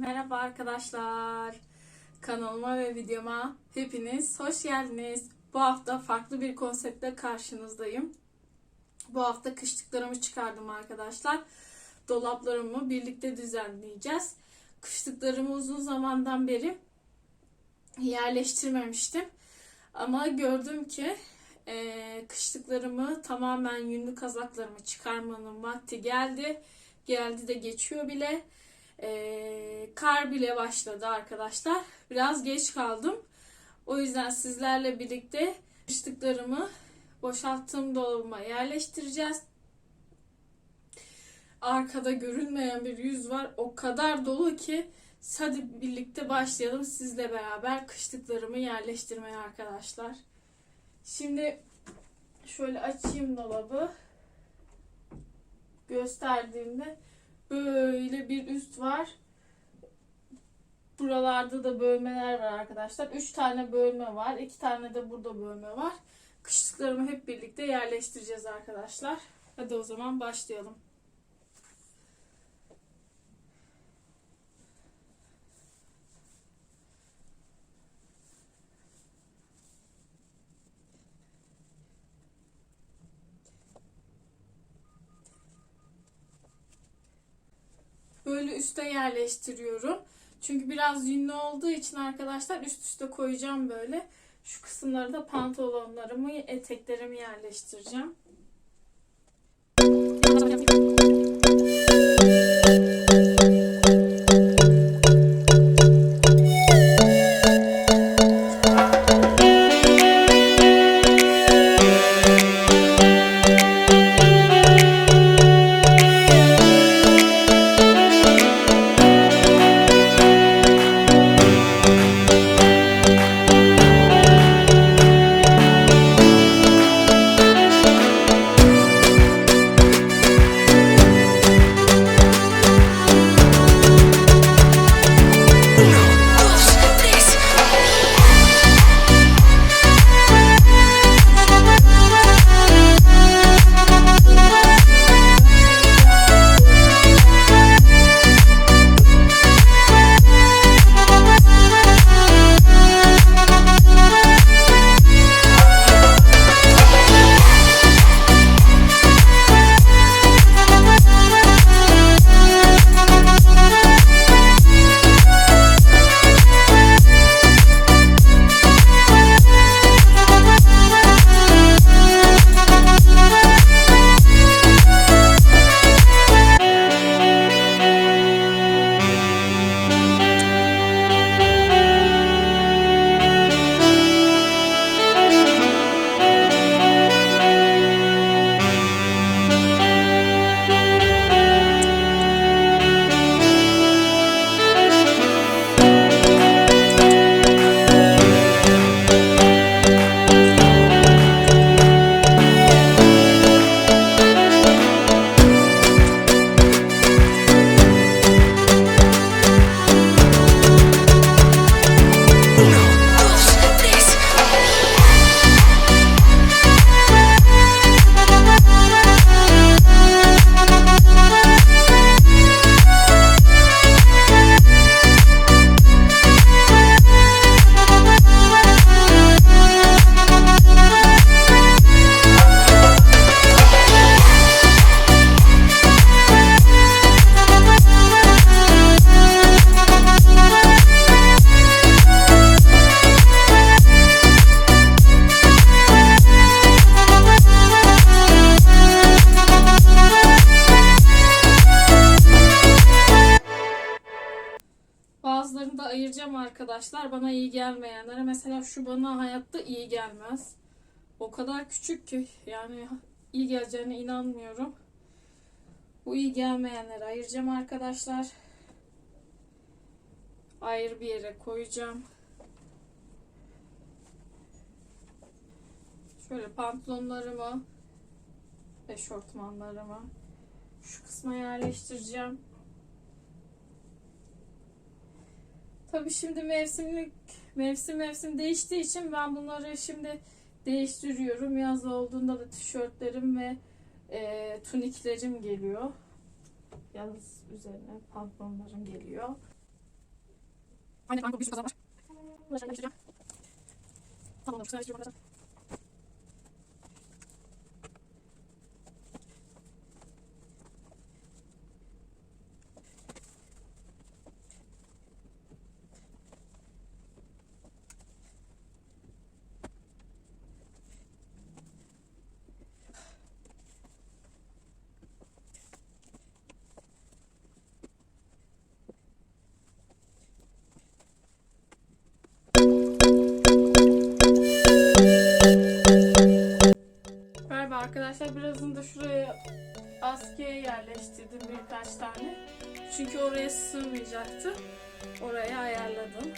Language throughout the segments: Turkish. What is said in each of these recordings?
Merhaba arkadaşlar. Kanalıma ve videoma hepiniz hoş geldiniz. Bu hafta farklı bir konseptle karşınızdayım. Bu hafta kışlıklarımı çıkardım arkadaşlar. Dolaplarımı birlikte düzenleyeceğiz. Kışlıklarımı uzun zamandan beri yerleştirmemiştim. Ama gördüm ki eee, kışlıklarımı tamamen yünlü kazaklarımı çıkarmanın vakti geldi. Geldi de geçiyor bile. Eee, kar bile başladı arkadaşlar. Biraz geç kaldım. O yüzden sizlerle birlikte kışlıklarımı boşalttığım dolabıma yerleştireceğiz. Arkada görünmeyen bir yüz var. O kadar dolu ki hadi birlikte başlayalım sizle beraber kışlıklarımı yerleştirmeye arkadaşlar. Şimdi şöyle açayım dolabı. Gösterdiğimde böyle bir üst var. Buralarda da bölmeler var arkadaşlar. 3 tane bölme var. 2 tane de burada bölme var. Kışlıklarımı hep birlikte yerleştireceğiz arkadaşlar. Hadi o zaman başlayalım. Böyle üste yerleştiriyorum. Çünkü biraz yünlü olduğu için arkadaşlar üst üste koyacağım böyle. Şu kısımları da pantolonlarımı, eteklerimi yerleştireceğim. Ayıracağım arkadaşlar. Bana iyi gelmeyenlere. Mesela şu bana hayatta iyi gelmez. O kadar küçük ki yani iyi geleceğine inanmıyorum. Bu iyi gelmeyenleri ayıracağım arkadaşlar. Ayrı bir yere koyacağım. Şöyle pantolonlarımı, eşortmanlarımı şu kısma yerleştireceğim. Tabii şimdi mevsimlik mevsim mevsim değiştiği için ben bunları şimdi değiştiriyorum. Yaz olduğunda da tişörtlerim ve e, tuniklerim geliyor. Yaz üzerine pantolonlarım geliyor. Aynen kanka bir sürü kazan var. Bunu aşağıya göstereceğim. Tamam olmuş. Sen askıya yerleştirdim birkaç tane. Çünkü oraya sığmayacaktı. Oraya ayarladım.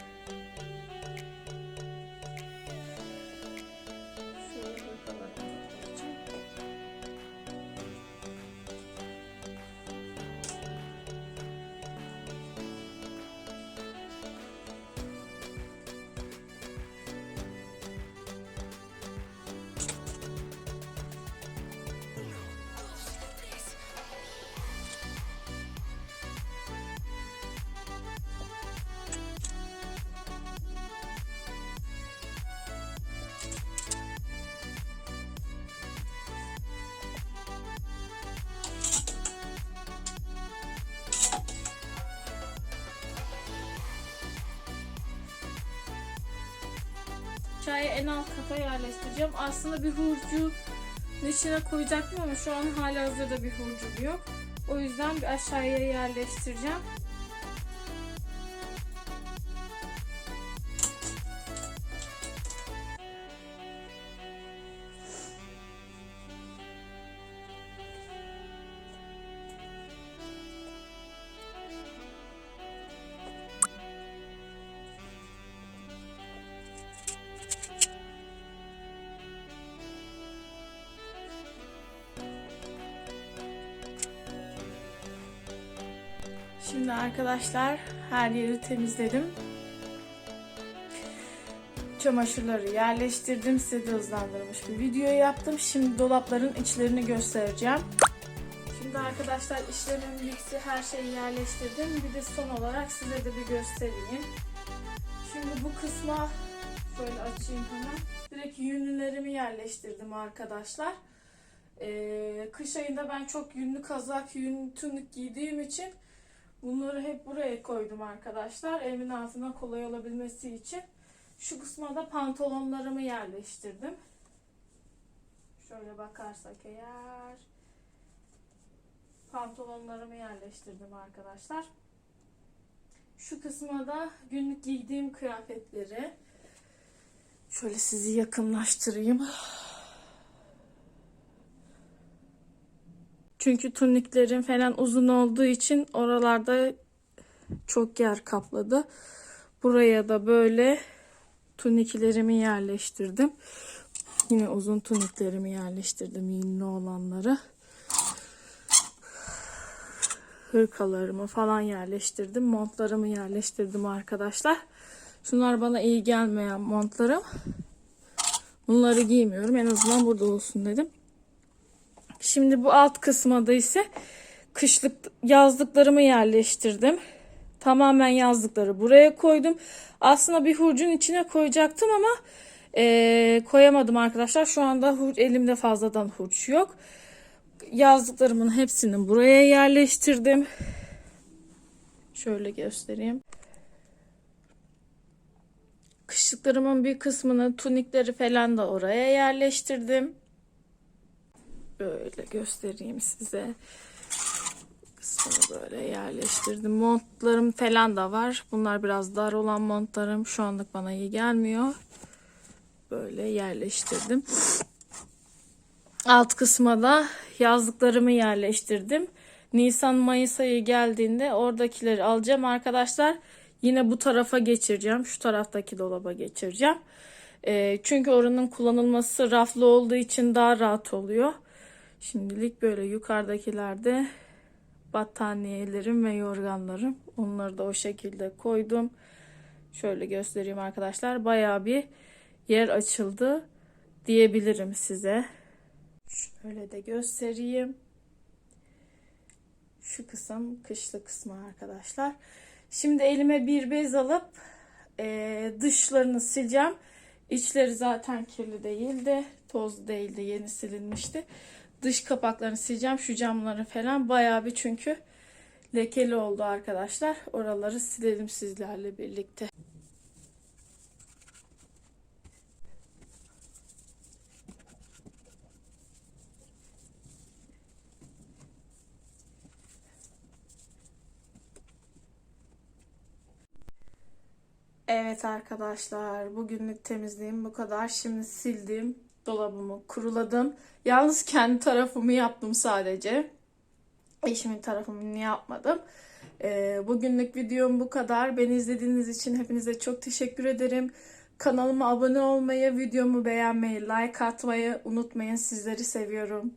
Aşağıya en alt kata yerleştireceğim. Aslında bir hurcu içine koyacaktım ama şu an hala hazırda bir hurcum yok. O yüzden bir aşağıya yerleştireceğim. Şimdi arkadaşlar her yeri temizledim. Çamaşırları yerleştirdim. Size de hızlandırmış bir video yaptım. Şimdi dolapların içlerini göstereceğim. Şimdi arkadaşlar işlemim bitti. Her şeyi yerleştirdim. Bir de son olarak size de bir göstereyim. Şimdi bu kısma şöyle açayım hemen. Direkt yünlülerimi yerleştirdim arkadaşlar. Ee, kış ayında ben çok yünlü kazak, yün tünük giydiğim için Bunları hep buraya koydum arkadaşlar. Evimin altına kolay olabilmesi için. Şu kısma da pantolonlarımı yerleştirdim. Şöyle bakarsak eğer. Pantolonlarımı yerleştirdim arkadaşlar. Şu kısma da günlük giydiğim kıyafetleri. Şöyle sizi yakınlaştırayım. Çünkü tuniklerim falan uzun olduğu için oralarda çok yer kapladı. Buraya da böyle tuniklerimi yerleştirdim. Yine uzun tuniklerimi yerleştirdim yünlü olanları. Hırkalarımı falan yerleştirdim. Montlarımı yerleştirdim arkadaşlar. Şunlar bana iyi gelmeyen montlarım. Bunları giymiyorum. En azından burada olsun dedim. Şimdi bu alt kısma da ise kışlık yazlıklarımı yerleştirdim. Tamamen yazlıkları buraya koydum. Aslında bir hurcun içine koyacaktım ama e, koyamadım arkadaşlar. Şu anda hurç, elimde fazladan hurç yok. Yazlıklarımın hepsini buraya yerleştirdim. Şöyle göstereyim. Kışlıklarımın bir kısmını, tunikleri falan da oraya yerleştirdim. Böyle göstereyim size. Kısmını böyle yerleştirdim. Montlarım falan da var. Bunlar biraz dar olan montlarım. Şu anlık bana iyi gelmiyor. Böyle yerleştirdim. Alt kısma da yazlıklarımı yerleştirdim. Nisan Mayıs ayı geldiğinde oradakileri alacağım arkadaşlar. Yine bu tarafa geçireceğim. Şu taraftaki dolaba geçireceğim. E, çünkü oranın kullanılması raflı olduğu için daha rahat oluyor. Şimdilik böyle yukarıdakilerde battaniyelerim ve yorganlarım. Onları da o şekilde koydum. Şöyle göstereyim arkadaşlar. Bayağı bir yer açıldı diyebilirim size. Şöyle de göstereyim. Şu kısım kışlı kısmı arkadaşlar. Şimdi elime bir bez alıp e, dışlarını sileceğim. İçleri zaten kirli değildi. Toz değildi. Yeni silinmişti. Dış kapaklarını sileceğim. Şu camları falan bayağı bir çünkü lekeli oldu arkadaşlar. Oraları silelim sizlerle birlikte. Evet arkadaşlar, bugünlük temizliğim bu kadar. Şimdi sildim, dolabımı kuruladım. Yalnız kendi tarafımı yaptım sadece. Eşimin tarafını yapmadım. Ee, bugünlük videom bu kadar. Beni izlediğiniz için hepinize çok teşekkür ederim. Kanalıma abone olmayı, videomu beğenmeyi, like atmayı unutmayın. Sizleri seviyorum.